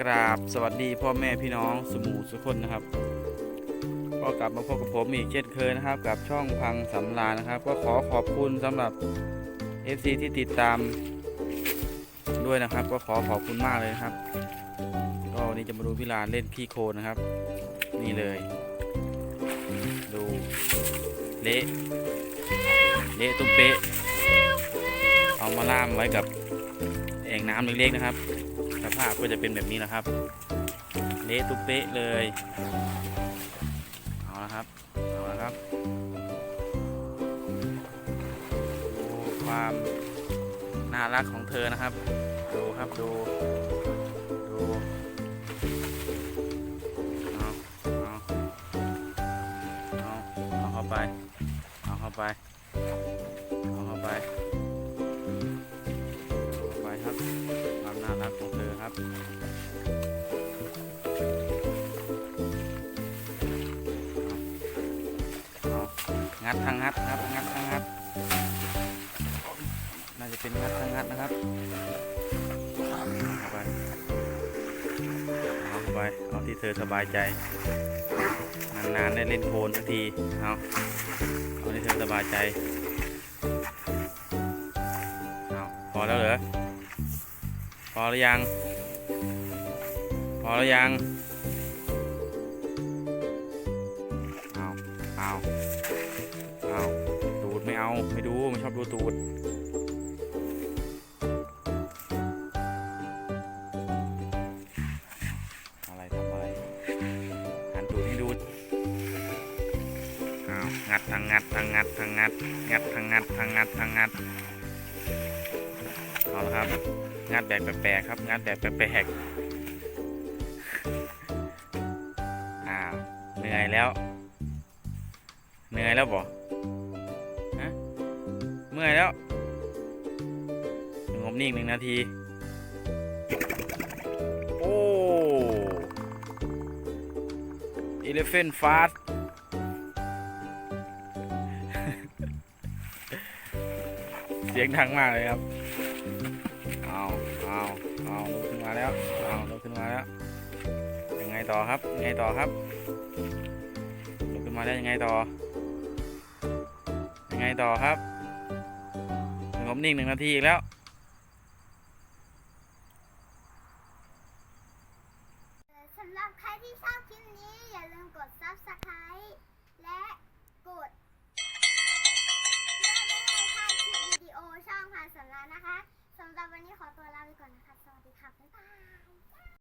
กราบสวัสดีพ่อแม่พี่น้องสมูสุกคนนะครับ ก็กลับมาพบกับผมอีกเช่นเคยนะครับ กับช่องพังสำราญนะครับ ก็ขอขอบคุณสำหรับ FC ที่ติดตามด้วยนะครับ ก็ขอขอบคุณมากเลยนะครับ ก็วันนี้จะมาดูพี่ลานเล่นขี้โคลนนะครับ นี่เลย ดูเละเละตุ้มเป๊ะเอามาล่ามไว้กับแอ่งน้ำเล็กๆนะครับ สภาพก็จะเป็นแบบนี้นะครับ เละตุ๊เป๊ะเลย เอาละครับ เอาละครับดูความน่ารักของเธอนะครับ ดูครับดูดูเอาเอาเอาเอาเข้าไป เอาเข้าไป เอาเข้าไป งเธอครับเอางัดทางงัดครับงัดทางงัดน่าจะเป็นงัดทางงัดนะครับเอาเข้าไปเอาเข้าไปเอาที่เธอสบายใจ นานๆได้เล่นโคลนสักทีเอาเอาที่เธอสบายใจเอาพอแล้วเหรอพอหรือยัง อหรือยัง เอา เอา เอาตูดไม่เอา ไม่ดู ไม่ชอบดูตูดอะไรทำอะไรหันตูดให้ดูเอางัดทางงัดทางงัดทางงัด งัดทางงัดทางงัดทางงัด เอาละครับ งัดแบบแปลกๆครับ งัดแบบแปลกๆ นื่อยแล้ว เหนื่อยแล้วบ่ฮะเมื่อยแล้วงบนิ่งหนึ่งนาที โอ้ Elephant Fast เสียงดังมากเลยครับ เอาเอาเอาลุกขึ้นมาแล้ว เอาลุกขึ้นมาแล้ว ต่อครับยังไงต่อครับลุกขึ้นมาแล้ยังไงต่อ ยังไงต่อครับสงบนิ่งหนึ่งนาทีอีกแล้วสำหรับใครที่ชอบคลิปนี้อย่าลืมกด subscribe และกดเพื่อไม่ให้พลาดคลิปวิดีโอช่องผ่านสำนักนะคะสำหรับวันนี้ขอตัวลาไปก่อนนะคะ สวัสดีค่ะ บ๊ายบาย